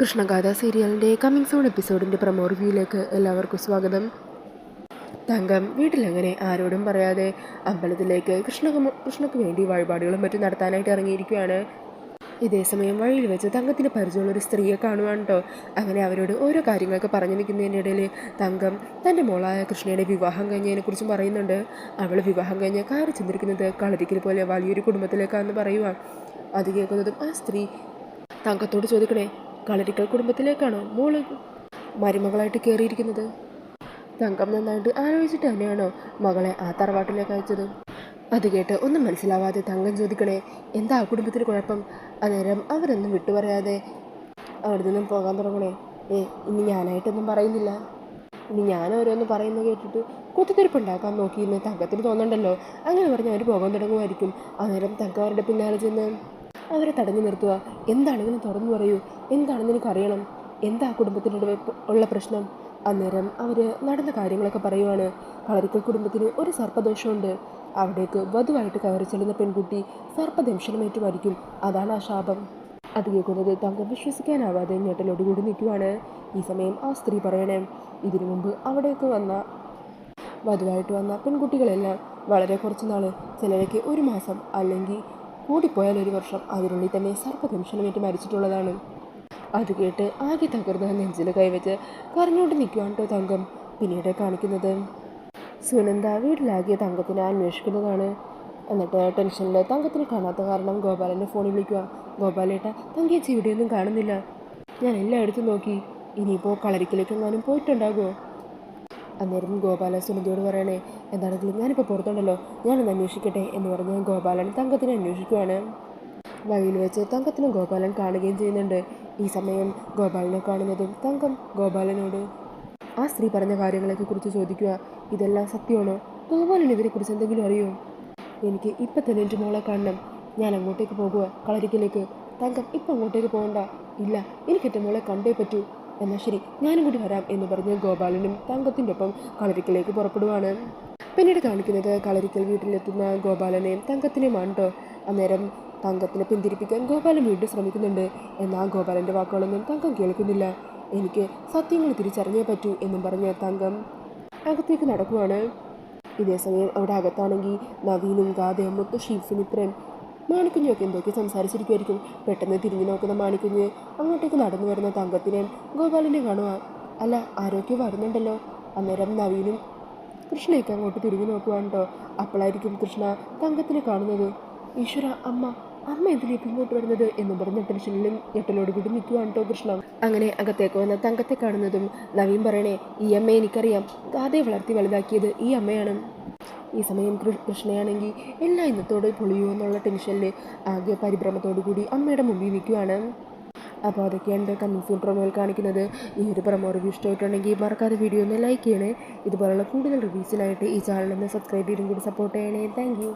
കൃഷ്ണഗാഥ സീരിയലിന്റെ coming soon എപ്പിസോഡിന്റെ promo റിവ്യൂയിലേക്ക് എല്ലാവർക്കും സ്വാഗതം. തങ്കം വീട്ടിലങ്ങനെ ആരോടും പറയാതെ അമ്പലത്തിലേക്ക് കൃഷ്ണ കൃഷ്ണക്ക് വേണ്ടി വഴിപാടുകളും മറ്റും നടത്താനായിട്ട് ഇറങ്ങിയിരിക്കുകയാണ്. ഇതേസമയം വഴിയിൽ വെച്ച് തങ്കത്തിന് പരിചയമുള്ള ഒരു സ്ത്രീയെ കാണുവാണ് കേട്ടോ അങ്ങനെ അവരോട് ഓരോ കാര്യങ്ങളൊക്കെ പറഞ്ഞു നിൽക്കുന്നതിന്റെ ഇടയിൽ തങ്കം തന്റെ മോളായ കൃഷ്ണയുടെ വിവാഹം കഴിഞ്ഞതിനെക്കുറിച്ചും പറയുന്നുണ്ട്. അവൾ വിവാഹം കഴിഞ്ഞ് കാറി ചെന്നിരിക്കുന്നത് കളരിക്കൽ പോലെ വലിയൊരു കുടുംബത്തിലേക്കാണെന്ന് പറയുക അത് കേൾക്കുന്നതും ആ സ്ത്രീ തങ്കത്തോട് ചോദിക്കണേ കളരിക്കൽ കുടുംബത്തിലേക്കാണോ മോൾ മരുമകളായിട്ട് കയറിയിരിക്കുന്നത് തങ്കം നന്നായിട്ട് ആലോചിച്ചിട്ട് തന്നെയാണോ മകളെ ആ തറവാട്ടിലേക്ക് അയച്ചത്? അത് കേട്ട് ഒന്നും മനസ്സിലാവാതെ തങ്കം ചോദിക്കണേ എന്താ ആ കുടുംബത്തിന് കുഴപ്പം? അന്നേരം അവരൊന്നും വിട്ടുപറയാതെ അവിടെ നിന്നും പോകാൻ തുടങ്ങണേ. ഏ ഇനി ഞാനായിട്ടൊന്നും പറയുന്നില്ല. ഇനി ഞാൻ ഓരോന്ന് പറയുന്നത് കേട്ടിട്ട് കുത്തിത്തിരിപ്പുണ്ടാക്കാൻ നോക്കിയെന്ന് തങ്കത്തിന് തോന്നണ്ടല്ലോ. അങ്ങനെ പറഞ്ഞ് അവർ പോകാൻ തുടങ്ങുമായിരിക്കും. അന്നേരം തങ്കം അവരുടെ പിന്നാലെ ചെന്ന് അവരെ തടഞ്ഞു നിർത്തുക. എന്താണെങ്കിലും തുറന്നു പറയൂ? എന്താണെന്ന് എനിക്കറിയണം. എന്താ കുടുംബത്തിനോട് ഉള്ള പ്രശ്നം? അന്നേരം അവർ നടന്ന കാര്യങ്ങളൊക്കെ പറയുവാണ്. കളരിക്കൽ കുടുംബത്തിന് ഒരു സർപ്പദോഷമുണ്ട്. അവിടേക്ക് വധുവായിട്ട് കയറി ചെല്ലുന്ന പെൺകുട്ടി സർപ്പദംശനമേറ്റ് മരിക്കും അതാണ് ആ ശാപം. അത് കേൾക്കുന്നത് തങ്കം വിശ്വസിക്കാനാവാതെ ഞെട്ടലോടുകൂടി നിൽക്കുവാണ്. ഈ സമയം ആ സ്ത്രീ പറയണേ ഇതിനു മുമ്പ് അവിടേക്ക് വന്ന വധുവായിട്ട് വന്ന പെൺകുട്ടികളെല്ലാം വളരെ കുറച്ച് നാൾ ചിലരൊക്കെ ഒരു മാസം അല്ലെങ്കിൽ കൂടിപ്പോയാൽ ഒരു വർഷം അതിനുള്ളിൽ തന്നെ സർപ്പദംശനമേറ്റ് മരിച്ചിട്ടുള്ളതാണ്. അത് കേട്ട് ആകെ തകർന്ന നെഞ്ചിൽ കൈവച്ച് കരഞ്ഞുകൊണ്ട് നിൽക്കുകയാണ് കേട്ടോ തങ്കം. പിന്നീട് കാണിക്കുന്നത് സുനന്ദ വീട്ടിലാകിയ തങ്കത്തിനെ അന്വേഷിക്കുന്നതാണ്. എന്നിട്ട് ടെൻഷനിൽ തങ്കത്തിന് കാണാത്ത കാരണം ഗോപാലന്റെ ഫോണിൽ വിളിക്കുക ഗോപാലേട്ട തങ്കേച്ചി ഇവിടെയൊന്നും കാണുന്നില്ല. ഞാൻ എല്ലായിടത്തും നോക്കി. ഇനിയിപ്പോൾ കളരിക്കലേക്കെങ്ങാനും പോയിട്ടുണ്ടാകുമോ അന്നേരം ഗോപാല സുനന്ദയോട് പറയണേ എന്താണെങ്കിലും ഞാനിപ്പോൾ പുറത്തുണ്ടല്ലോ ഞാനൊന്ന് അന്വേഷിക്കട്ടെ എന്ന് പറഞ്ഞ് ഗോപാലൻ തങ്കത്തിനെ അന്വേഷിക്കുവാണ്. വഴിയിൽ വെച്ച് തങ്കത്തിനും ഗോപാലൻ കാണുകയും ചെയ്യുന്നുണ്ട്. ഈ സമയം ഗോപാലനെ കാണുന്നതും തങ്കം ഗോപാലനോട് ആ സ്ത്രീ പറഞ്ഞ കാര്യങ്ങളെയൊക്കെ കുറിച്ച് ചോദിക്കുക ഇതെല്ലാം സത്യമാണോ? ഗോപാലൻ ഇതിനെക്കുറിച്ച് എന്തെങ്കിലും അറിയോ? എനിക്ക് ഇപ്പം തന്നെ എന്റെ മോളെ കാണണം. ഞാൻ അങ്ങോട്ടേക്ക് പോകുക കളരിക്കലേക്ക്. തങ്കം ഇപ്പം അങ്ങോട്ടേക്ക് പോകണ്ട. ഇല്ല എനിക്ക് എന്റെ മോളെ കണ്ടേ പറ്റൂ. എന്നാൽ ശരി ഞാനും കൂടി വരാം എന്ന് പറഞ്ഞ് ഗോപാലനും തങ്കത്തിന്റെ ഒപ്പം കളരിക്കലേക്ക് പുറപ്പെടുവാണ്. പിന്നീട് കാണിക്കുന്നത് കളരിക്കൽ വീട്ടിലെത്തുന്ന ഗോപാലനെയും തങ്കത്തിനെയുമാണ് കേട്ടോ അന്നേരം തങ്കത്തിനെ പിന്തിരിപ്പിക്കാൻ ഗോപാലൻ വീണ്ടും ശ്രമിക്കുന്നുണ്ട്. എന്നാൽ ഗോപാലന്റെ വാക്കുകളൊന്നും തങ്കം കേൾക്കുന്നില്ല. എനിക്ക് സത്യങ്ങൾ തിരിച്ചറിഞ്ഞേ പറ്റൂ എന്നും പറഞ്ഞ് തങ്കം അകത്തേക്ക് നടക്കുവാണ്. ഇതേസമയം അവിടെ അകത്താണെങ്കിൽ നവീനും ഗാദയും മുത്തശ്ശിയും സുമിത്രയും മാണിക്കുഞ്ഞൊക്കെ എന്തൊക്കെ സംസാരിച്ചിരിക്കുമായിരിക്കും പെട്ടെന്ന് തിരിഞ്ഞു നോക്കുന്ന മാണിക്കുഞ്ഞ് അങ്ങോട്ടേക്ക് നടന്നു വരുന്ന തങ്കത്തിനെ ഗോപാലിനെ കാണുക അല്ല ആരോഗ്യം വരുന്നുണ്ടല്ലോ അന്നേരം നവീനും കൃഷ്ണയൊക്കെ അങ്ങോട്ട് തിരിഞ്ഞു നോക്കുവാണ്ടോ അപ്പോഴായിരിക്കും കൃഷ്ണ തങ്കത്തിനെ കാണുന്നത്. ഈശ്വര അമ്മ അമ്മ എന്തിനാ ഇങ്ങോട്ട് വരുന്നത് എന്ന് പറഞ്ഞ ടെൻഷനിലും ഞെട്ടലോട് കൂടി നിൽക്കുവാണ്ടോ കൃഷ്ണ. അങ്ങനെ അകത്തേക്ക് വന്ന തങ്കത്തെ കാണുന്നതും നവീൻ പറയണേ ഈ അമ്മയെ എനിക്കറിയാം. കാതെ വളർത്തി വലുതാക്കിയത് ഈ അമ്മയാണ്. ഈ സമയം കൃഷ്ണയാണെങ്കിൽ എല്ലാം ഇന്നത്തോടെ പൊളിയോ എന്നുള്ള ടെൻഷനിൽ ആകെ പരിഭ്രമത്തോടു കൂടി അമ്മയുടെ മുമ്പിൽ നിൽക്കുകയാണ്. അപ്പോൾ അതൊക്കെയാണ് കമ്മിങ് പ്രൊമോയിൽ കാണിക്കുന്നത്. ഈ ഒരു പ്രൊമോ റിവ്യൂ ഇഷ്ടമായിട്ടുണ്ടെങ്കിൽ മറക്കാതെ വീഡിയോ ഒന്ന് ലൈക്ക് ചെയ്യണേ. ഇതുപോലുള്ള കൂടുതൽ റിവ്യൂസിനായിട്ട് ഈ ചാനൽ ഒന്ന് സബ്സ്ക്രൈബ് ചെയ്തും കൂടി സപ്പോർട്ട് ചെയ്യണേ. താങ്ക്